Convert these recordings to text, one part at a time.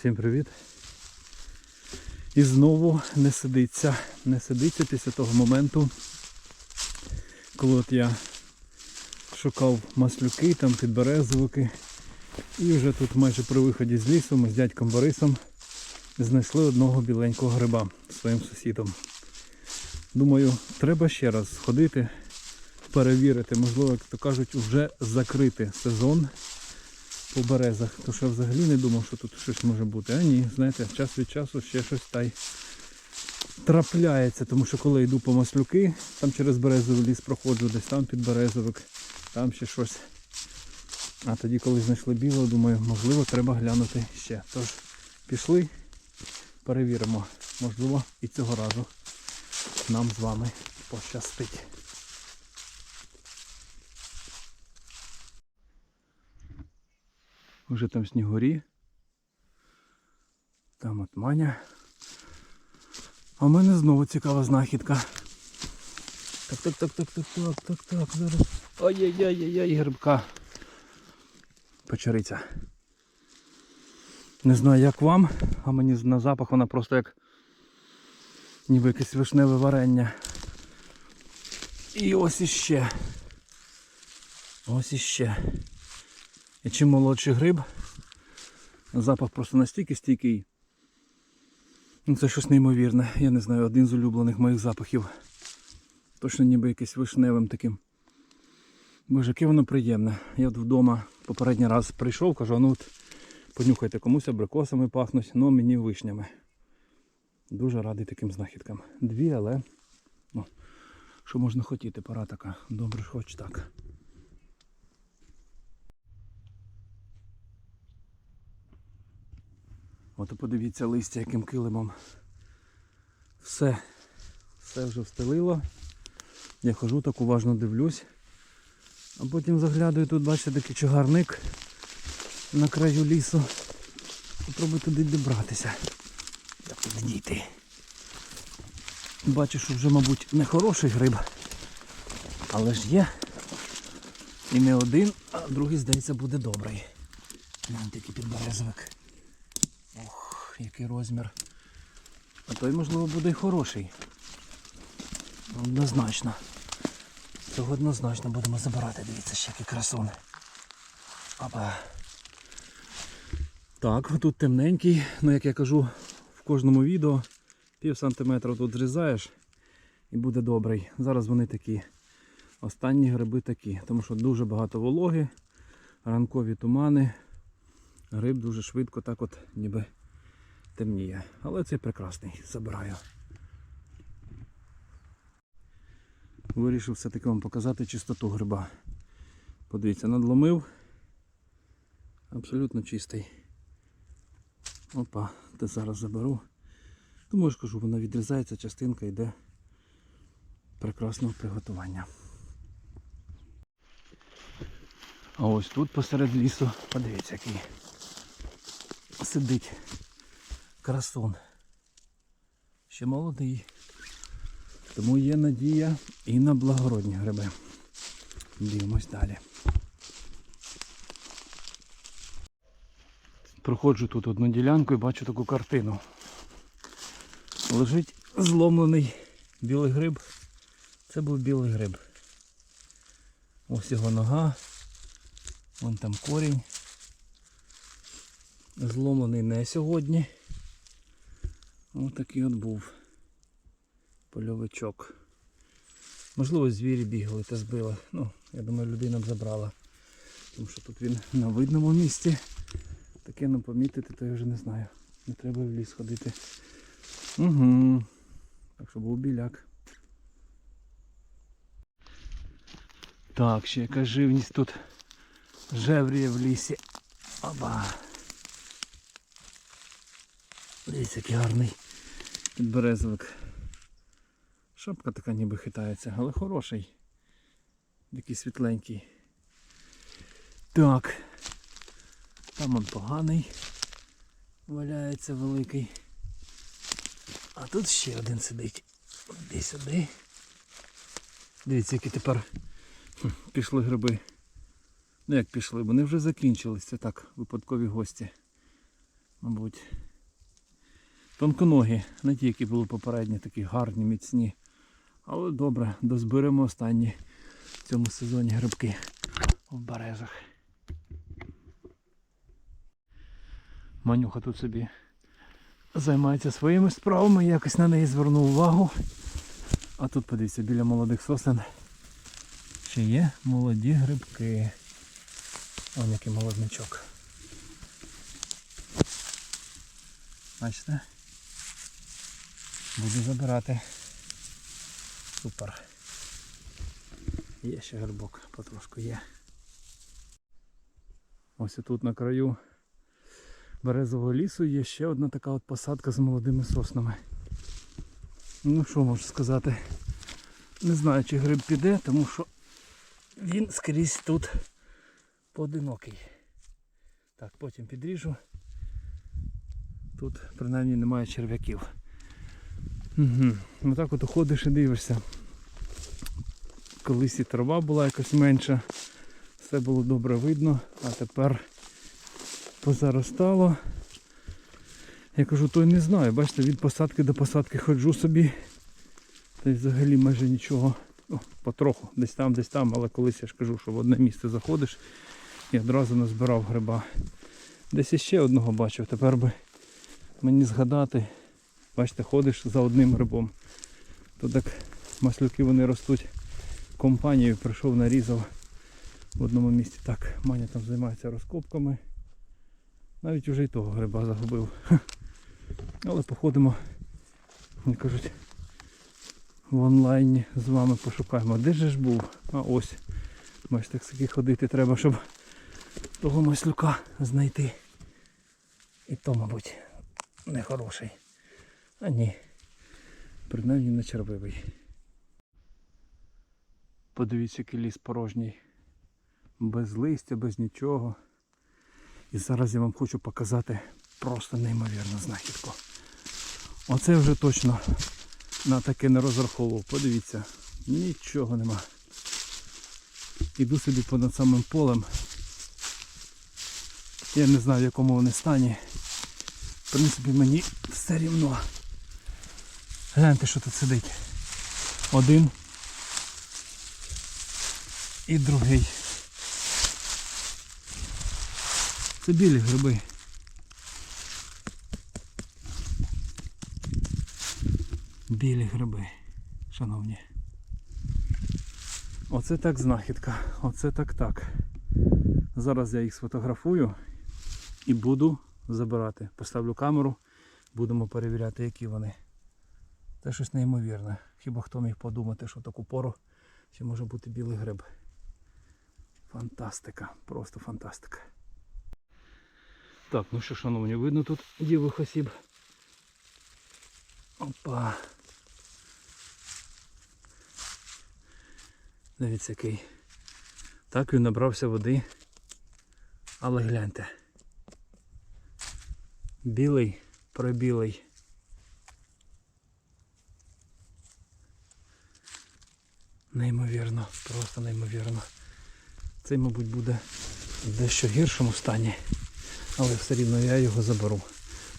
Всім привіт. І знову не сидиться. Не сидиться після того моменту, коли от я шукав маслюки, там підберезовики. І вже тут майже при виході з лісу ми з дядьком Борисом знайшли одного біленького гриба своїм сусідом. Думаю, треба ще раз сходити, перевірити, можливо, як то кажуть, вже закрити сезон по березах. То що я взагалі не думав, що тут щось може бути. А ні, знаєте, час від часу ще щось та й трапляється. Тому що коли йду по маслюки, там через березовий ліс проходжу, десь там під березовик, там ще щось. А тоді, коли знайшли білого, думаю, можливо, треба глянути ще. Тож, пішли, перевіримо. Можливо, і цього разу нам з вами пощастить. Вже там снігурі. Там от маня. А в мене знову цікава знахідка. Так, так, так, так, так, так, так, так, зараз. Ой-яй-яй-яй, грибка. Печериця. Не знаю як вам, а мені на запах вона просто як ніби якесь вишневе варення. І ось іще. Ось іще. І чим молодший гриб, запах просто настільки стійкий. Ну це щось неймовірне. Я не знаю, один з улюблених моїх запахів. Точно ніби якийсь вишневим таким. Боже, яке воно приємне. Я вдома попередній раз прийшов, кажу, ну от понюхайте комусь абрикосами пахнуть, ну мені вишнями. Дуже радий таким знахідкам. Дві, але ну, що можна хотіти, пора така. Добре, хоч так. От подивіться листя, яким килимом. Все, все вже встелило. Я хожу так уважно дивлюсь. А потім заглядаю, тут бачите такий чагарник на краю лісу. Попробую туди добратися. Як туди дійти? Бачу, що вже, мабуть, не хороший гриб. Але ж є. І не один, а другий, здається, буде добрий. Гляньте, який підберезовик. Який розмір. А той, можливо, буде й хороший. Однозначно. Цього однозначно будемо забирати. Дивіться, ще який красун. Опа. Так, тут темненький, ну як я кажу в кожному відео, пів сантиметра тут зрізаєш і буде добрий. Зараз вони такі. Останні гриби такі, тому що дуже багато вологи, ранкові тумани. Гриб дуже швидко так от ніби темніє. Але цей прекрасний, забираю. Вирішив все-таки вам показати чистоту гриба. Подивіться, надломив. Абсолютно чистий. Опа, те зараз заберу. Тому ж кажу, вона відрізається, частинка йде прекрасного приготування. А ось тут посеред лісу, подивіться, який сидить красун. Ще молодий. Тому є надія і на благородні гриби. Дивимось далі. Проходжу тут одну ділянку і бачу таку картину. Лежить зломлений білий гриб. Це був білий гриб. Ось його нога. Вон там корінь. Зломлений не сьогодні. Ось такий от був польовичок. Можливо, звірі бігали та збили. Ну, я думаю, людина б забрала. Тому що тут він на видному місці. Таке не помітити, то я вже не знаю. Не треба в ліс ходити. Угу. Так що був біляк. Так, ще яка живність тут жевріє в лісі. Оба. Дивіться, який гарний підберезовик. Шапка така ніби хитається, але хороший. Такий світленький. Так. Там он поганий. Валяється великий. А тут ще один сидить. Іди сюди. Дивіться, які тепер пішли гриби. Ну як пішли, вони вже закінчились. Це так, випадкові гості. мабуть. Тонконогі, не ті, які були попередні, такі гарні, міцні. Але добре, дозберемо останні в цьому сезоні грибки в березах. Манюха тут собі займається своїми справами, якось на неї звернув увагу. А тут подивіться, біля молодих сосен ще є молоді грибки. Ось який молодничок. Бачите? Буду забирати. Супер. Є ще грибок, потрошку є. Ось тут на краю березового лісу є ще одна така от посадка з молодими соснами. Ну що можу сказати? Не знаю, чи гриб піде, тому що він скрізь тут поодинокий. Так, потім підріжу. Тут принаймні немає черв'яків. Угу. Отак от ходиш і дивишся. Колись і трава була якось менша, все було добре видно, а тепер позаростало. Я кажу, то й не знаю. Бачите, від посадки до посадки ходжу собі. Та й взагалі майже нічого. О, потроху, десь там, десь там, але колись я ж кажу, що в одне місце заходиш і одразу назбирав гриба. Десь іще одного бачив, тепер би мені згадати. Бачите, ходиш за одним грибом. То так маслюки вони ростуть компанією, прийшов, нарізав в одному місці. Так, Маня там займається розкопками. Навіть вже і того гриба загубив. Але походимо, як кажуть, в онлайні з вами пошукаємо. Де же ж був? А ось. Бачите, так таки ходити треба, щоб того маслюка знайти. І то, мабуть, не хороший. А ні. Принаймні не червивий. Подивіться, який ліс порожній. Без листя, без нічого. І зараз я вам хочу показати просто неймовірну знахідку. Оце вже точно на таке не розраховував. Подивіться, нічого нема. Іду собі понад самим полем. Я не знаю в якому вони стані. В принципі мені все рівно. Гляньте, що тут сидить. Один і другий. Це білі гриби. Білі гриби, шановні. Оце так знахідка. Оце так так. Зараз я їх сфотографую і буду забирати. Поставлю камеру, будемо перевіряти, які вони. Це щось неймовірне. Хіба хто міг подумати, що таку пору ще може бути білий гриб. Фантастика, просто фантастика. Так, ну що, шановні, видно тут дівих осіб. Опа. Дивіться який. Так він набрався води. Але гляньте. Білий, пробілий. Неймовірно, просто неймовірно. Цей, мабуть, буде в дещо гіршому стані, але все рівно я його заберу.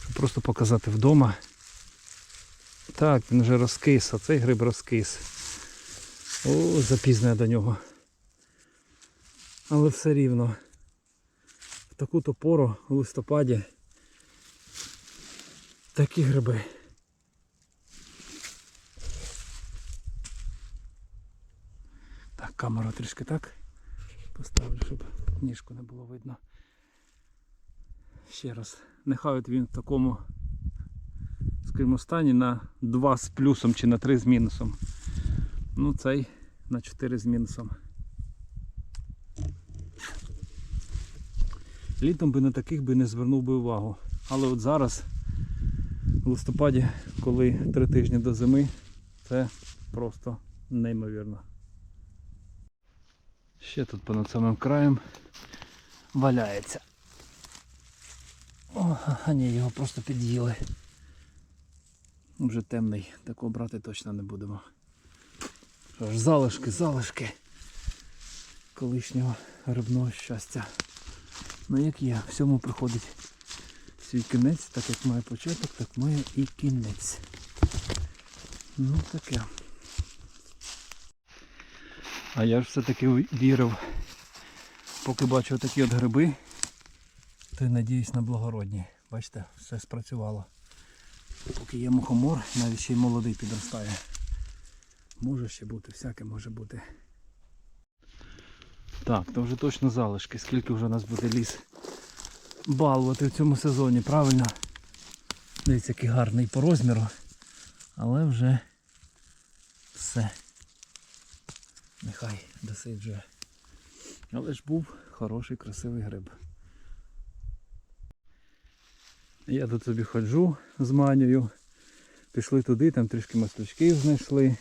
Щоб просто показати вдома. Так, він вже розкис, а цей гриб розкис. О, запізно я до нього. Але все рівно. В таку-то пору у листопаді такі гриби. Камеру трішки так поставлю, щоб ніжку не було видно. Ще раз. Нехай він в такому скажімо, стані на 2 з плюсом чи на 3 з мінусом. Ну цей на 4 з мінусом. Літом би на таких би не звернув би увагу. Але от зараз, в листопаді, коли 3 тижні до зими, це просто неймовірно. Ще тут понад самим краєм валяється. О, а ні, його просто під'їли. Вже темний, такого брати точно не будемо. Що ж, залишки, залишки колишнього грибного щастя. Ну як є, всьому приходить свій кінець, так як має початок, так має і кінець. Ну таке. А я ж все-таки вірив, поки бачив такі от гриби, то й надіюсь на благородні. Бачите, все спрацювало. Поки є мухомор, навіть ще й молодий підростає. Може ще бути, всяке може бути. Так, то вже точно залишки. Скільки вже у нас буде ліс балувати в цьому сезоні, правильно? Дивіться, який гарний по розміру. Але вже все. Нехай досиджує. Але ж був хороший, красивий гриб. Я тут собі ходжу з манею. Пішли туди, там трішки маслючків знайшли.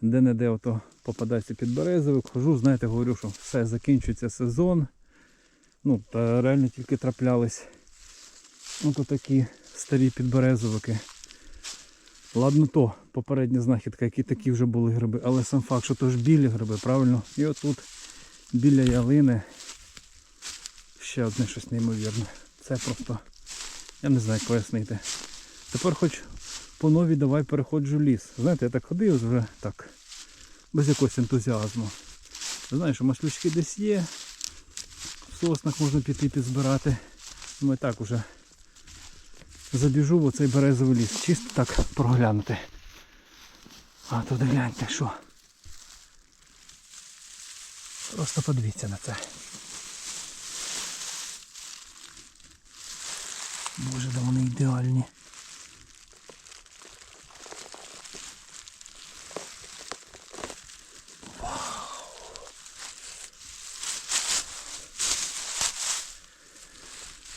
Де-не-де ото попадається під березовик. Хожу, знаєте, говорю, що все, закінчується сезон. Ну, та реально тільки траплялись. Ото такі старі підберезовики. Ладно то, попередня знахідка, які такі вже були гриби, але сам факт, що то ж білі гриби, правильно? І отут біля ялини ще одне щось неймовірне. Це просто, я не знаю як пояснити. Тепер хоч по новій давай переходжу в ліс. Знаєте, я так ходив вже так, без якогось ентузіазму. Знаю, що маслючки десь є, в соснах можна піти підзбирати. Ми так уже забіжу в оцей березовий ліс. Чисто так проглянути. А туди гляньте що. Просто подивіться на це. Боже, да вони ідеальні.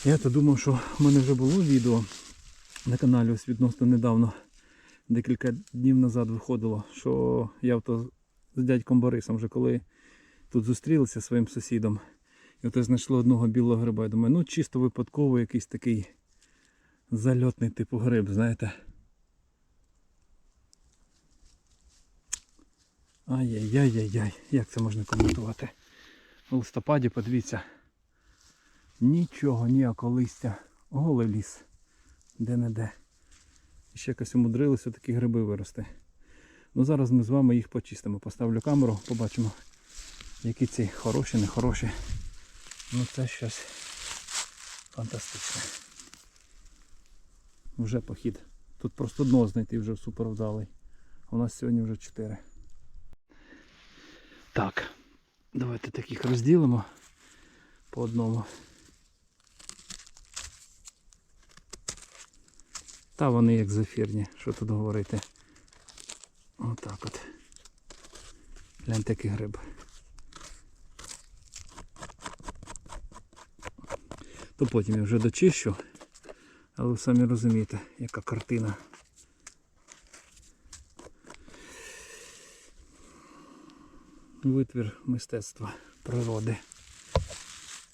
Я то думав, що в мене вже було відео на каналі ось відносно недавно, декілька днів назад виходило, що я то з дядьком Борисом вже коли тут зустрілися своїм сусідом. І от знайшли одного білого гриба. Я думаю, ну чисто випадково якийсь такий зальотний типу гриб, знаєте. Ай-яй-яй-яй-яй, як це можна коментувати? У листопаді, подивіться. Нічого, ніякого листя. Голий ліс. Де-не-де. І ще якось умудрилися такі гриби вирости. Ну зараз ми з вами їх почистимо. Поставлю камеру, побачимо, які ці хороші, нехороші. Ну це щось фантастичне. Вже похід. Тут просто дно знайти вже супер вдалий. У нас сьогодні вже 4. Так, давайте таких розділимо по одному. Та вони як зефірні, що тут говорити. Отак от. Гляньте який гриб. То потім я вже дочищу, але ви самі розумієте, яка картина. Витвір мистецтва природи.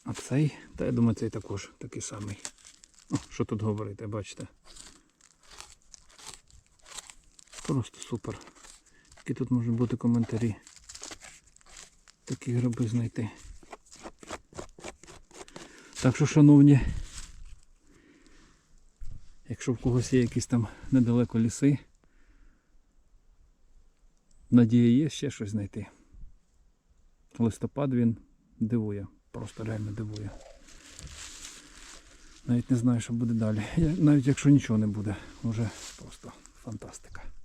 А цей, та я думаю, цей також такий самий. О, що тут говорити, бачите? Просто супер. Які тут можуть бути коментарі. Такі гриби знайти. Так що, шановні, якщо в когось є якісь там недалеко ліси, надія є ще щось знайти. Листопад він дивує, просто реально дивує. Навіть не знаю, що буде далі. Навіть якщо нічого не буде, вже просто фантастика.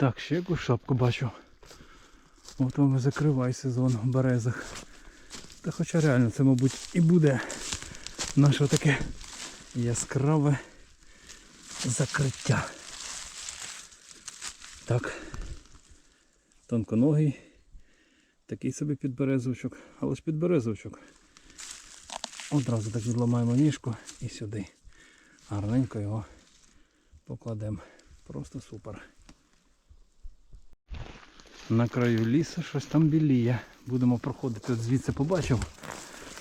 Так, ще якусь шапку бачу. От вам і закривай сезон в березах. Та хоча реально це, мабуть, і буде наше таке яскраве закриття. Так. Тонконогий. Такий собі підберезовичок, але ж підберезовичок. Одразу так відламаємо ніжку і сюди. Гарненько його покладемо. Просто супер. На краю лісу щось там біліє. Будемо проходити, от звідси побачив.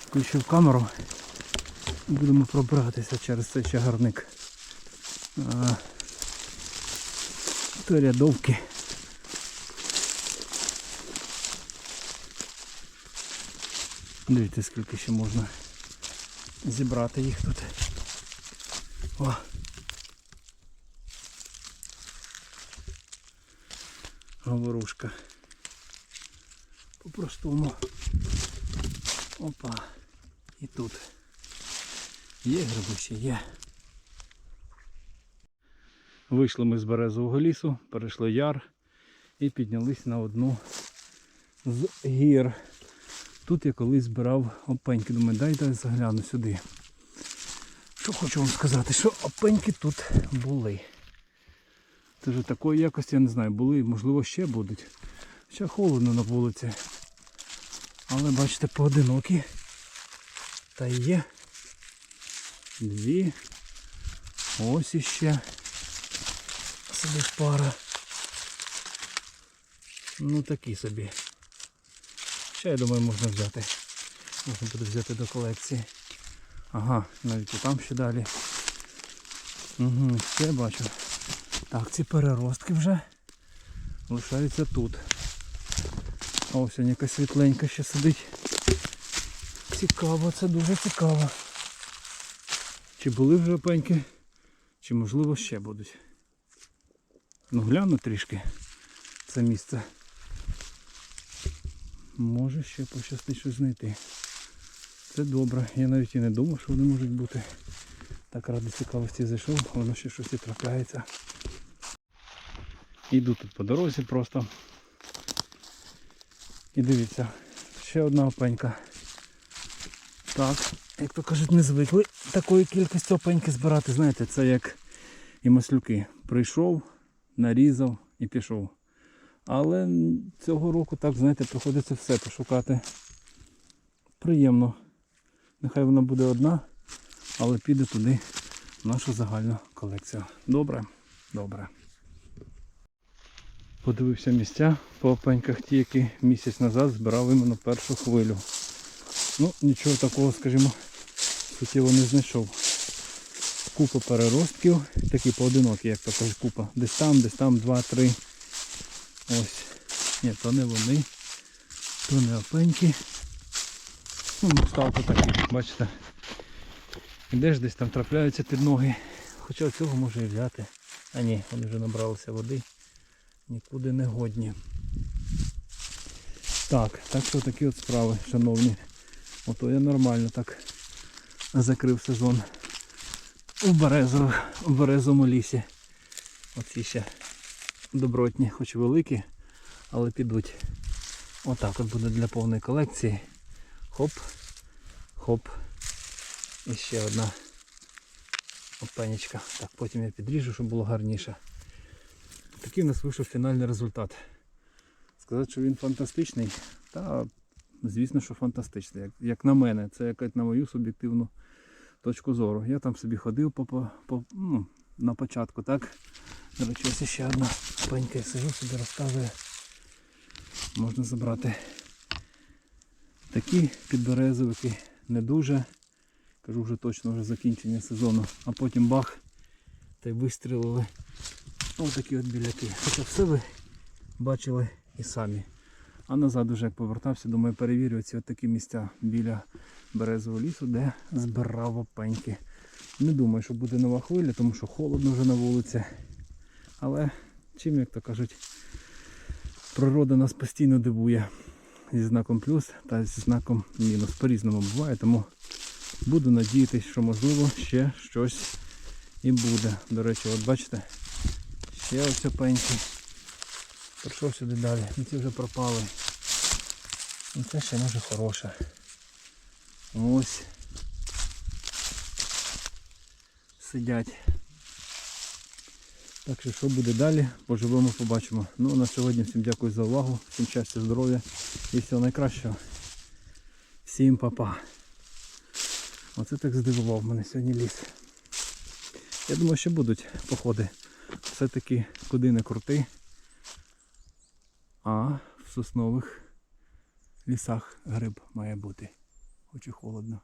Включив камеру. Будемо пробратися через цей чагарник. То рядовки. Дивіться, скільки ще можна зібрати їх тут. О. Говорушка. По-простому. Опа. І тут. Є грибище, є. Вийшли ми з березового лісу, перейшли яр і піднялись на одну з гір. Тут я колись збирав опеньки. Думаю, дай дай загляну сюди. Що хочу вам сказати, що опеньки тут були. Це вже такої якості, я не знаю, були, можливо, ще будуть. Ще холодно на вулиці. Але бачите, поодинокі. Та є. Дві. Ось іще. Сидить пара. Ну такі собі. Ще я думаю можна взяти. Можна буде взяти до колекції. Ага, навіть і там ще далі. Угу, ще бачу. Так, ці переростки вже лишаються тут. Ось вона якась світленька ще сидить. Цікаво, це дуже цікаво. Чи були вже пеньки, чи можливо ще будуть. Ну гляну трішки це місце. Може ще пощастить щось знайти. Це добре. Я навіть і не думав, що вони можуть бути. Так ради цікавості зайшов, воно ще щось і трапляється. Іду тут по дорозі просто. І дивіться, ще одна опенька. Так, як то кажуть, не звикли такої кількості опеньки збирати. Знаєте, це як і маслюки. Прийшов, нарізав і пішов. Але цього року так, знаєте, приходиться все пошукати. Приємно. Нехай вона буде одна, але піде туди в нашу загальну колекцію. Добре? Добре. Подивився місця по опеньках, ті, які місяць назад збирав іменно першу хвилю. Ну, нічого такого, скажімо, суттєво не знайшов. Купа переростків, такі поодинокі, як то кажуть, купа. Десь там, десь там, два-три. Ось. Ні, то не вони, то не опеньки. Ну, сталко такі, бачите. Ідеш десь там трапляються під ноги. Хоча цього може і взяти. А ні, вони вже набралися води. Нікуди не годні. Так, так що такі от справи, шановні. Ото я нормально так закрив сезон у березовому, у березовому лісі. Оці ще добротні, хоч великі, але підуть. Отак от буде для повної колекції. Хоп, хоп. І ще одна опенечка. Так, потім я підріжу, щоб було гарніше. Такий у нас вийшов фінальний результат. Сказати, що він фантастичний, та звісно, що фантастичний. Як, як на мене, це якась на мою суб'єктивну точку зору. Я там собі ходив по, по, по, ну, на початку, так? До речі, ось ще одна пенька, сижу собі розказує. Можна забрати такі підберезовики, не дуже. Кажу вже точно вже закінчення сезону. А потім бах та й вистрілили. Ось такі от біляки. Хоча все ви бачили і самі. А назад уже як повертався, думаю, перевірю ці такі місця біля березового лісу, де збирав опеньки. Не думаю, що буде нова хвиля, тому що холодно вже на вулиці. Але чим, як то кажуть, природа нас постійно дивує зі знаком плюс та зі знаком мінус. По-різному буває, тому буду надіятися, що можливо ще щось і буде. До речі, от бачите, ще ось опеньки. Прийшов сюди далі, ну ці вже пропали. І це ще може хороше. Ось. Сидять. Так що що буде далі, поживемо, побачимо. Ну на сьогодні всім дякую за увагу, всім щастя, здоров'я і всього найкращого. Всім па-па. Оце так здивував мене сьогодні ліс. Я думаю, що будуть походи. Все-таки куди не крути. А в соснових лісах гриб має бути. Хоч і холодно.